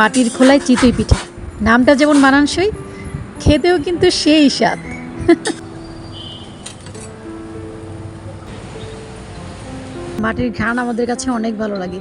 মাটির খোলায় চিতই পিঠা। নামটা যেমন মানানসই, খেতেও কিন্তু সেই স্বাদ। মাটির ঘ্রাণ আমাদের কাছে অনেক ভালো লাগে।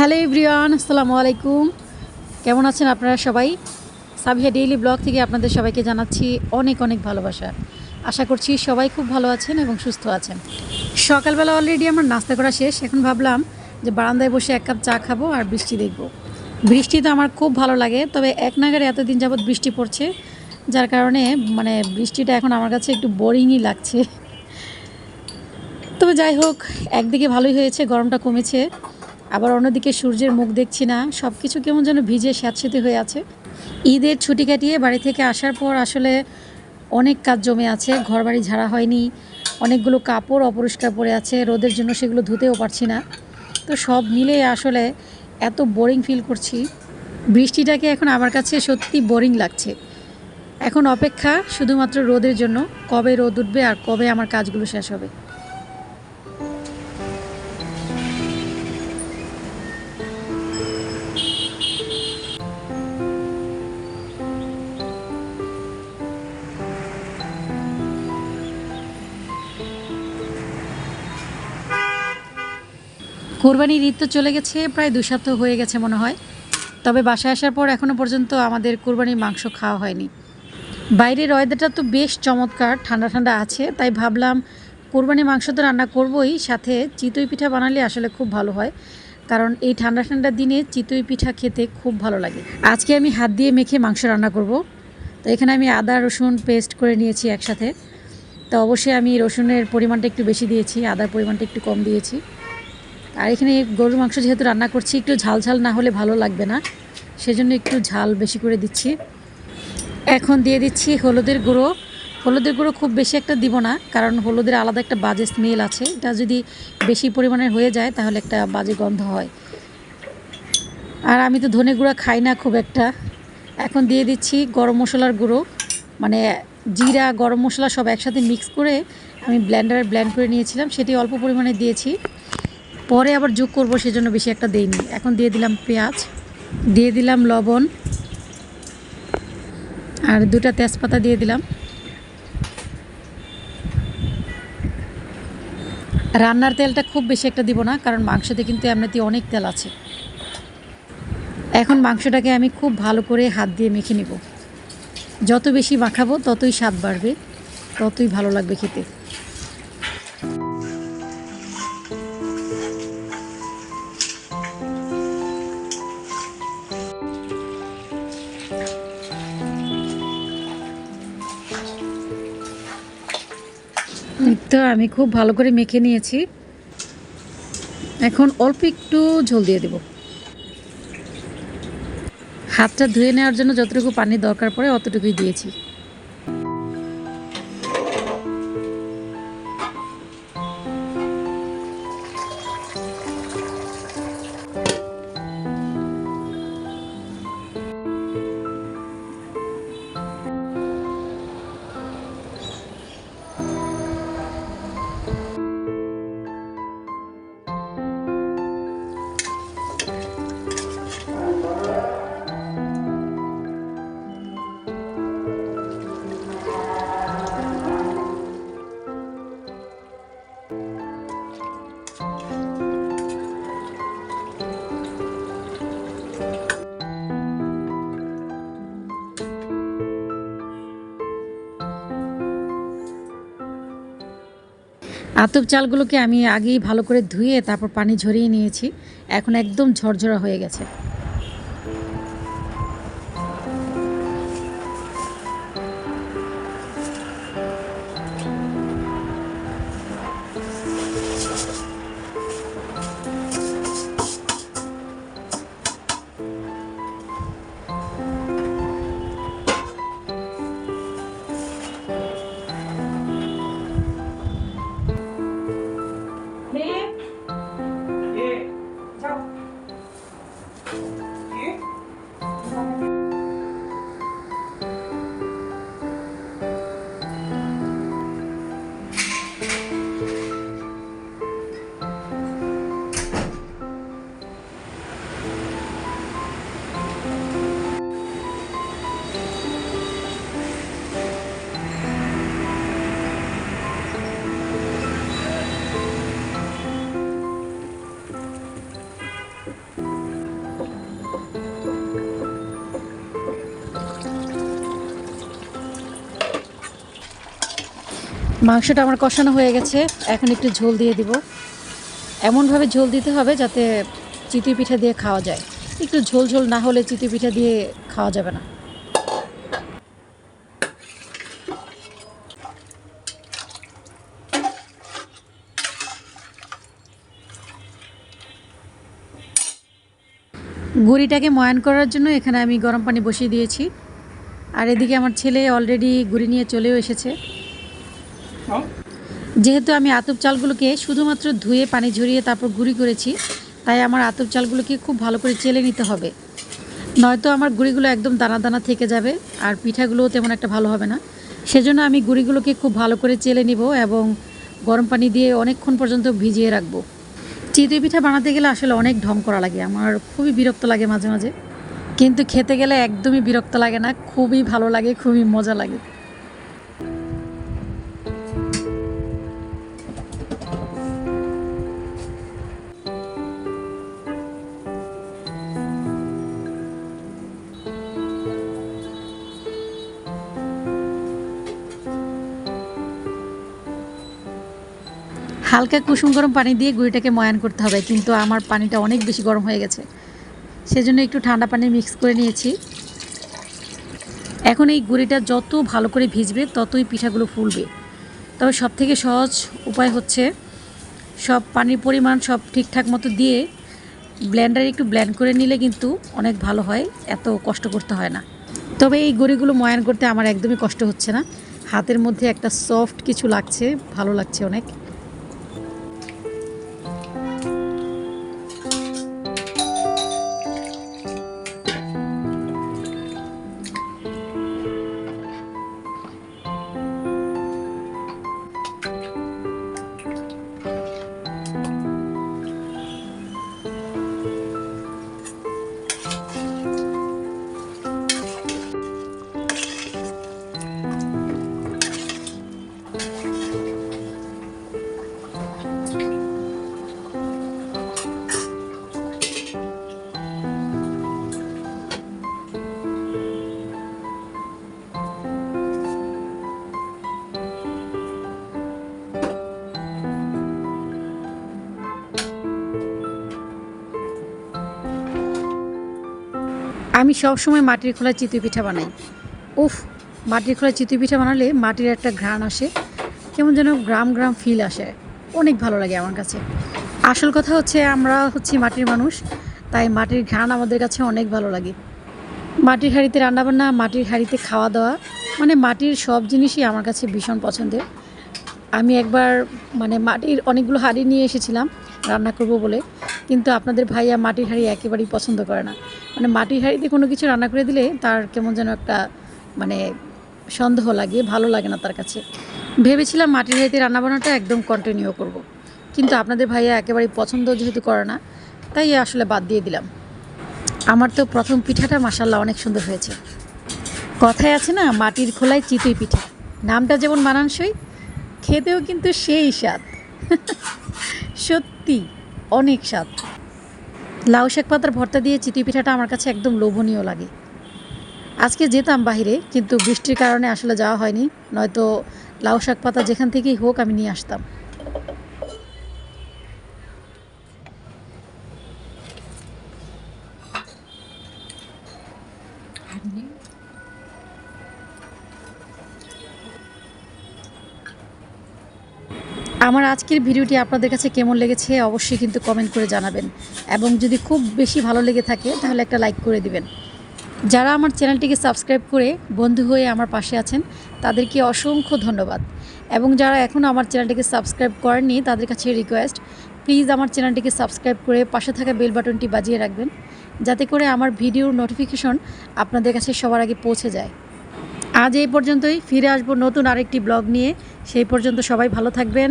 হ্যালো এভরিওয়ান, আসসালামু আলাইকুম। কেমন আছেন আপনারা সবাই? সাবিহা ডেইলি ব্লগ থেকে আপনাদের সবাইকে জানাচ্ছি অনেক অনেক ভালোবাসা। আশা করছি সবাই খুব ভালো আছেন এবং সুস্থ আছেন। সকালবেলা অলরেডি আমার নাস্তা করা শেষ। এখন ভাবলাম যে বারান্দায় বসে এক কাপ চা খাব আর বৃষ্টি দেখব। বৃষ্টি তো আমার খুব ভালো লাগে, তবে এক নাগারে এতদিন যাবৎ বৃষ্টি পড়ছে, যার কারণে মানে বৃষ্টিটা এখন আমার কাছে একটু বোরিংই লাগছে। তবে যাই হোক, একদিকে ভালোই হয়েছে, গরমটা কমেছে। আবার অন্যদিকে সূর্যের মুখ দেখছি না। সব কিছু কেমন যেন ভিজে স্যাঁতসেতে হয়ে আছে। ঈদের ছুটি কাটিয়ে বাড়ি থেকে আসার পর আসলে অনেক কাজ জমে আছে। ঘর বাড়ি ঝাড়া হয়নি। অনেকগুলো কাপড় অপরিষ্কার পড়ে আছে। রোদের জন্য সেগুলো ধুতেও পারছি না। তো সব মিলে আসলে এত বোরিং ফিল করছি। বৃষ্টিটাকে এখন আমার কাছে সত্যি বোরিং লাগছে। এখন অপেক্ষা শুধুমাত্র রোদের জন্য। কবে রোদ উঠবে আর কবে আমার কাজগুলো শেষ হবে। কোরবানির ঈদ তো চলে গেছে, প্রায় দু সপ্তাহ হয়ে গেছে মনে হয়। তবে বাসায় আসার পর এখনও পর্যন্ত আমাদের কোরবানির মাংস খাওয়া হয়নি। বাইরের ওয়েদারটা তো বেশ চমৎকার, ঠান্ডা ঠান্ডা আছে, তাই ভাবলাম কোরবানি মাংস তো রান্না করবই, সাথে চিতই পিঠা বানালে আসলে খুব ভালো হয়। কারণ এই ঠান্ডা ঠান্ডা দিনে চিতই পিঠা খেতে খুব ভালো লাগে। আজকে আমি হাত দিয়ে মেখে মাংস রান্না করব। তো এখানে আমি আদা, রসুন পেস্ট করে নিয়েছি একসাথে। তো অবশ্যই আমি রসুনের পরিমাণটা একটু বেশি দিয়েছি, আদার পরিমাণটা একটু কম দিয়েছি। আর এখানে গরুর মাংস যেহেতু রান্না করছি, একটু ঝাল ঝাল না হলে ভালো লাগবে না। সেজন্য একটু ঝাল বেশি করে দিচ্ছি। এখন দিয়ে দিচ্ছি হলুদের গুঁড়ো। হলুদের গুঁড়ো খুব বেশি একটা দিব না, কারণ হলুদের আলাদা একটা বাজে স্মেল আছে। এটা যদি বেশি পরিমাণে হয়ে যায়, তাহলে একটা বাজে গন্ধ হয়। আর আমি তো ধনে গুঁড়া খাই না খুব একটা। এখন দিয়ে দিচ্ছি গরম মশলার গুঁড়ো। মানে জিরা, গরম মশলা সব একসাথে মিক্স করে আমি ব্লেন্ডারে ব্ল্যান্ড করে নিয়েছিলাম। সেটি অল্প পরিমাণে দিয়েছি। পরে আবার যোগ করব, সেজন্য বেশি একটা দেইনি। এখন দিয়ে দিলাম পেঁয়াজ, দিয়ে দিলাম লবণ, আর দুটা তেজপাতা দিয়ে দিলাম। রান্নার তেলটা খুব বেশি একটা দিব না, কারণ মাংসতে কিন্তু এমনিতেই অনেক তেল আছে। এখন মাংসটাকে আমি খুব ভালো করে হাত দিয়ে মেখে নেব। যত বেশি মাখাবো, ততই স্বাদ বাড়বে, ততই ভালো লাগবে খেতে। তো আমি খুব ভালো করে মেখে নিয়েছি। এখন অল্প একটু ঝোল দিয়ে দেব। হাতটা ধুয়ে নেওয়ার জন্য যতটুকু পানি দরকার পড়ে অতটুকুই দিয়েছি। আতপ চালগুলোকে আমি আগেই ভালো করে ধুয়ে তারপর পানি ঝরিয়ে নিয়েছি। এখন একদম ঝরঝরা হয়ে গেছে। মাংসটা আমার কষানো হয়ে গেছে। এখন একটু ঝোল দিয়ে দিব। এমনভাবে ঝোল দিতে হবে যাতে চিতই পিঠা দিয়ে খাওয়া যায়। একটু ঝোল ঝোল না হলে চিতই পিঠা দিয়ে খাওয়া যাবে না। গুড়িটাকে ময়ান করার জন্য এখানে আমি গরম পানি বসিয়ে দিয়েছি। আর এদিকে আমার ছেলে অলরেডি গুড়ি নিয়ে চলেও এসেছে। যেহেতু আমি আতপ চালগুলোকে শুধুমাত্র ধুয়ে পানি ঝরিয়ে তারপর গুঁড়ি করেছি, তাই আমার আতপ চালগুলোকে খুব ভালো করে চেলে নিতে হবে। নয়তো আমার গুঁড়িগুলো একদম দানা দানা থেকে যাবে, আর পিঠাগুলোও তেমন একটা ভালো হবে না। সেজন্য আমি গুঁড়িগুলোকে খুব ভালো করে চেলে নিব এবং গরম পানি দিয়ে অনেকক্ষণ পর্যন্ত ভিজিয়ে রাখব। চিতই পিঠা বানাতে গেলে আসলে অনেক ঢং করা লাগে, আমার খুবই বিরক্ত লাগে মাঝে মাঝে। কিন্তু খেতে গেলে একদমই বিরক্ত লাগে না, খুবই ভালো লাগে, খুবই মজা লাগে। হালকা কুসুম গরম পানি দিয়ে গুঁড়িটাকে ময়ান করতে হবে, কিন্তু আমার পানিটা অনেক বেশি গরম হয়ে গেছে। সেজন্য একটু ঠান্ডা পানি মিক্স করে নিয়েছি। এখন এই গুঁড়িটা যত ভালো করে ভিজবে, ততই পিঠাগুলো ফুলবে। তবে সব থেকে সহজ উপায় হচ্ছে, সব পানির পরিমাণ সব ঠিকঠাক মতো দিয়ে ব্লেন্ডারে একটু ব্ল্যান্ড করে নিলে কিন্তু অনেক ভালো হয়, এত কষ্ট করতে হয় না। তবে এই গুঁড়িগুলো ময়ান করতে আমার একদমই কষ্ট হচ্ছে না। হাতের মধ্যে একটা সফট কিছু লাগছে, ভালো লাগছে অনেক। আমি সব সময় মাটির খোলা চিতই পিঠা বানাই। উফ, মাটির খোলা চিতই পিঠা বানালে মাটির একটা ঘ্রাণ আসে, কেমন যেন গ্রাম গ্রাম ফিল আসে। অনেক ভালো লাগে আমার কাছে। আসল কথা হচ্ছে আমরা হচ্ছি মাটির মানুষ, তাই মাটির ঘ্রাণ আমাদের কাছে অনেক ভালো লাগে। মাটির হাঁড়িতে রান্নাবান্না, মাটির হাঁড়িতে খাওয়া দাওয়া মানে মাটির সব জিনিসই আমার কাছে ভীষণ পছন্দের। আমি একবার মানে মাটির অনেকগুলো হাঁড়ি নিয়ে এসেছিলাম, রান্না করব বলে। কিন্তু আপনাদের ভাইয়া মাটির হাঁড়ি একেবারেই পছন্দ করে না। মানে মাটির হাঁড়িতে কোনো কিছু রান্না করে দিলে তার কেমন যেন একটা মানে সন্দেহ লাগে, ভালো লাগে না তার কাছে। ভেবেছিলাম মাটির হাঁড়িতে রান্না বান্নাটা একদম কন্টিনিউ করব। কিন্তু আপনাদের ভাইয়া একেবারেই পছন্দ যেহেতু করে না, তাই আসলে বাদ দিয়ে দিলাম। আমার তো প্রথম পিঠাটা মাসাল্লাহ অনেক সুন্দর হয়েছে। কথায় আছে না, মাটির খোলায় চিতই পিঠা। নামটা যেমন মানানসই, খেতেও কিন্তু সেই স্বাদ। সত্যি। অনেক স্বাদ। লাউ শাক পাতার ভর্তা দিয়ে চিতই পিঠাটা আমার কাছে একদম লোভনীয় লাগে। আজকে যেতাম বাহিরে, কিন্তু বৃষ্টির কারণে আসলে যাওয়া হয়নি, নয়তো লাউ শাক পাতা যেখান থেকেই হোক আমি নিয়ে আসতাম। আমার আজকের ভিডিওটি আপনাদের কাছে কেমন লেগেছে অবশ্যই কিন্তু কমেন্ট করে জানাবেন। এবং যদি খুব বেশি ভালো লেগে থাকে, তাহলে একটা লাইক করে দিবেন। যারা আমার চ্যানেলটিকে সাবস্ক্রাইব করে বন্ধু হয়ে আমার পাশে আছেন, তাদেরকে অসংখ্য ধন্যবাদ। এবং যারা এখনও আমার চ্যানেলটিকে সাবস্ক্রাইব করেননি, তাদের কাছে রিকোয়েস্ট প্লিজ আমার চ্যানেলটিকে সাবস্ক্রাইব করে পাশে থাকা বেল বাটনটি বাজিয়ে রাখবেন, যাতে করে আমার ভিডিওর নোটিফিকেশন আপনাদের কাছে সবার আগে পৌঁছে যায়। আজ এই পর্যন্তই, ফিরে আসব নতুন আরেকটি ব্লগ নিয়ে। সেই পর্যন্ত সবাই ভালো থাকবেন।